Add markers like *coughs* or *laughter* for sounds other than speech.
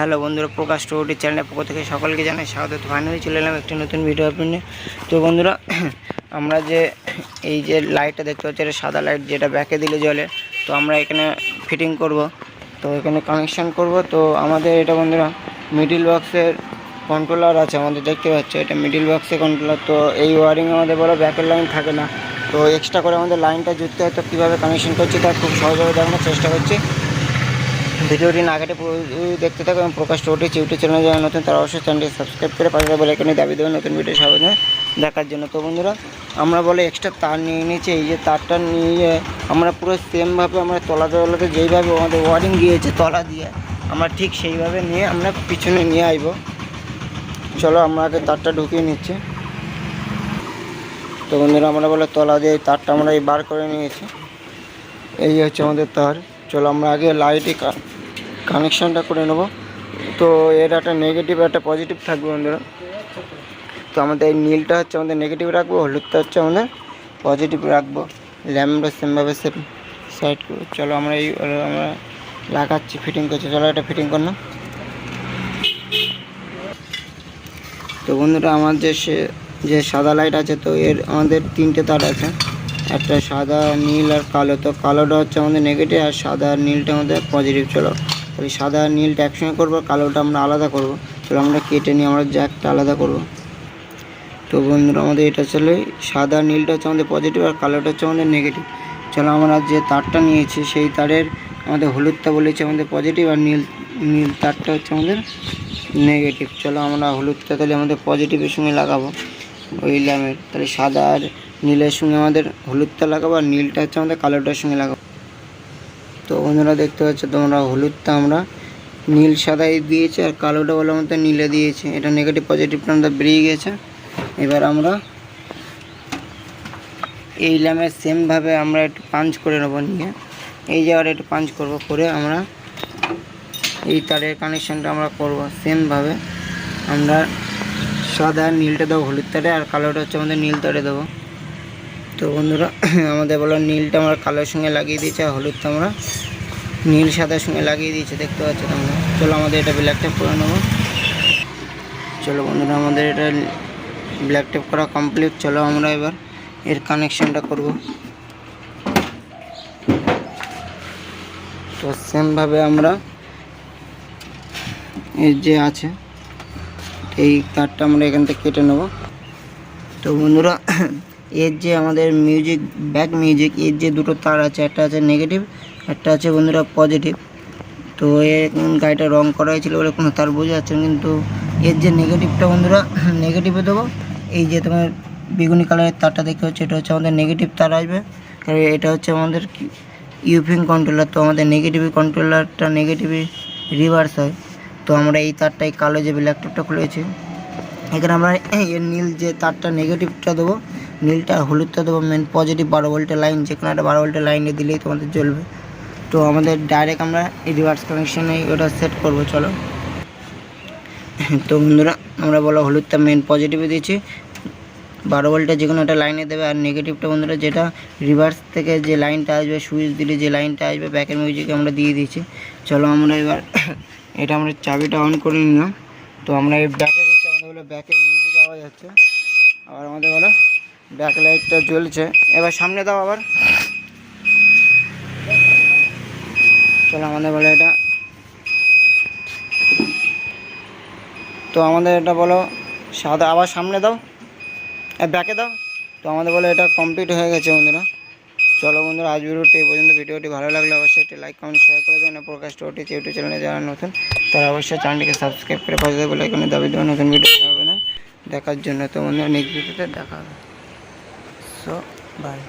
Hello বন্ধুরা, প্রকাশ টোটি চ্যানেলের পক্ষ থেকে সকলকে জানাই স্বাগত। ফাইনালি চলে এলাম একটি নতুন ভিডিও আপনি তো বন্ধুরা, *clears throat* আমরা যে এই যে লাইটটা দেখতে পাচ্ছি, এটা সাদা লাইট যেটা ব্যাকে দিলে জ্বলে, তো আমরা এখানে ফিটিং করব। তো এখানে কানেকশন করব। তো আমাদের এটা বন্ধুরা মিডিল বক্সের কন্ট্রোলার আছে আমাদের, দেখতে পাচ্ছি? এটা মিডিল বক্সের কন্ট্রোলার তো এই ওয়ারিং আমাদের বলো ব্যাকের লাইন থাকে না। তো এক্সট্রা করে আমাদের লাইনটা জুড়তে হয়, তো কীভাবে কানেকশন করছি তা খুব সহজভাবে দেখানোর চেষ্টা করছি। ভিডিওটি না কেটে দেখতে থাকো এবং প্রকাশ টোটি ইউটিউব চ্যানেলে যারা নতুন তারা অবশ্যই চ্যানেলটি সাবস্ক্রাইব করে পাশে বলে এখানে দাবি দেবেন নতুন ভিডিও সামনে দেখার জন্য। তো বন্ধুরা, আমরা বলে এক্সট্রা তার নিয়ে নিয়েছি এই যে তারটা নিয়ে আমরা পুরো সেমভাবে আমরা তলাতে তলাতে যেইভাবে আমাদের ওয়ারিং দিয়েছে, তলা দিয়ে আমরা ঠিক সেইভাবে নিয়ে আমরা পিছনে নিয়ে আসব চলো আমরা আগে তারটা ঢুকিয়ে নিচ্ছি। তো বন্ধুরা, আমরা বলে তলা দিয়ে তারটা আমরা এই বার করে নিয়েছি। এই হচ্ছে আমাদের তার। চলো আমরা আগে লাইটে কানেকশানটা করে নেব। তো এর একটা নেগেটিভ একটা পজিটিভ থাকবে বন্ধুরা। তো আমাদের এই নীলটা হচ্ছে আমাদের নেগেটিভ রাখব, হলুদটা হচ্ছে আমাদের পজিটিভ রাখব। ল্যাম্পটা সেমভাবে সেম সাইড চলো আমরা এই আমরা লাগাচ্ছি ফিটিং করছি। চলো এটা ফিটিং করলাম তো বন্ধুরা, আমার যে সে, যে সাদা লাইট আছে, তো এর আমাদের তিনটে তার আছে। একটা সাদা, নীল আর কালো। তো কালোটা হচ্ছে আমাদের নেগেটিভ আর সাদা আর নীলটা আমাদের পজিটিভ চলো। তাহলে সাদা নীলটা একসঙ্গে করব, কালোটা আমরা আলাদা করব। চলো আমরা কেটে নিয়ে আমরা জ্যাকটা আলাদা করব। তো বন্ধুরা, আমাদের এটা চলে, সাদা নীলটা হচ্ছে আমাদের পজিটিভ আর কালোটা হচ্ছে আমাদের নেগেটিভ চলো আমরা যে তারটা নিয়েছি, সেই তারের আমাদের হলুদটা বলেছে আমাদের পজিটিভ আর নীল নীল তারটা হচ্ছে আমাদের নেগেটিভ চলো আমরা হলুদটা তাহলে আমাদের পজিটিভের সঙ্গে লাগাবো। ওই ল্যামের তাহলে সাদা আর নীলের সঙ্গে আমাদের হলুদটা লাগাবো আর নীলটা হচ্ছে আমাদের কালোটার সঙ্গে লাগাবো। তো বন্ধুরা দেখতে পাচ্ছ তোমরা হলুদটা আমরা নীল সাদাই দিয়েছে আর কালোটা বলার মতো নীলে দিয়েছে। এটা নেগেটিভ পজিটিভটা আমাদের বেরিয়ে গেছে। এবার আমরা এই ল্যামের সেমভাবে আমরা একটু পাঞ্চ করে নেব নিয়ে। এই জায়গাটা একটু পাঞ্চ করব করে আমরা এই তারের কানেকশানটা আমরা করব। সেমভাবে আমরা সাদা নীলটা দেবো, হলুদ তারে, আর কালোটা হচ্ছে আমাদের নীল তারে দেবো। তো বন্ধুরা, *clears throat* আমাদের বলো নীলটা আমরা কালোর সঙ্গে লাগিয়ে দিয়েছি আর হলুদটা আমরা নীল সাদার সঙ্গে লাগিয়ে দিয়েছি, দেখতে পাচ্ছ তোমরা? চলো আমাদের এটা ব্ল্যাক টেপ করে নেব। চলো বন্ধুরা, আমাদের এটা ব্ল্যাক টেপ করা কমপ্লিট চলো আমরা এবার এর কানেকশানটা করব। তো সেমভাবে আমরা এর যে আছে, এই তারটা আমরা এখান থেকে কেটে নেব। তো বন্ধুরা *clears throat* এর যে আমাদের মিউজিক ব্যাক মিউজিক এর যে দুটো তার আছে, একটা আছে নেগেটিভ একটা আছে বন্ধুরা পজিটিভ তো এর গাড়িটা রং করা হয়েছিল বলে কোনো তার বোঝা যাচ্ছে না, কিন্তু এর যে নেগেটিভটা বন্ধুরা *coughs* নেগেটিভে দেবো। এই যে তোমার বেগুনি কালারের তারটা দেখতে হচ্ছে এটা হচ্ছে আমাদের নেগেটিভ তার আসবে। কারণ এটা হচ্ছে আমাদের ইউপিং কন্ট্রোলার তো আমাদের নেগেটিভ কন্ট্রোলারটা নেগেটিভই রিভার্স হয়। তো আমরা এই তারটাই কালো যে ব্ল্যাকটপটা খুলেছি। এখানে আমরা *coughs* এর নীল যে তারটা নেগেটিভটা দেবো নীলটা হলুদটা দেবো মেন পজিটিভ বারো ভোল্টের লাইন যে কোনো একটা বারো ভোল্টের লাইনে দিলেই তোমাদের জ্বলবে। তো আমাদের ডাইরেক্ট আমরা এই রিভার্স কানেকশানে ওটা সেট করব, চলো। তো বন্ধুরা, আমরা বলো হলুদটা মেন পজিটিভে দিয়েছি। বারো ভোল্টের যে কোনো একটা লাইনে দেবে, আর নেগেটিভটা বন্ধুরা যেটা রিভার্স থেকে যে লাইনটা আসবে সুইচ দিলে যে লাইনটা আসবে ব্যাকের মিউজিকে আমরা দিয়ে দিয়েছি। চলো আমরা এবার *coughs* এটা আমরা চাবিটা অন করে নিলাম। তো আমরা এই ব্যাকে দিচ্ছি, আমাদের বলে ব্যাকের মিউজিক আওয়াজ হচ্ছে। আবার আমাদের বলো ব্যাক লাইটটা জ্বলছে। এবার সামনে দাও আবার। চলো আমাদের বলে এটা। তো আমাদের এটা বলো, সাদা আবার সামনে দাও। ব্যাকে দাও। তো আমাদের বলে এটা কমপ্লিট হয়ে গেছে বন্ধুরা। চলো বন্ধুরা, আজ ভিডিওটি এই পর্যন্ত। ভিডিওটি ভালো লাগলে অবশ্যই একটি লাইক কমেন্ট শেয়ার করে দেবেন। প্রকাশ টোটি ইউটিউব চ্যানেলে যারা নতুন, তারা অবশ্যই চ্যানেলটিকে সাবস্ক্রাইব করে পাশে বলে এখানে দাবি দেবেন নতুন ভিডিও হবে না দেখার জন্য। তো বন্ধুরা নেক্সট ভিডিওতে দেখা হবে। So by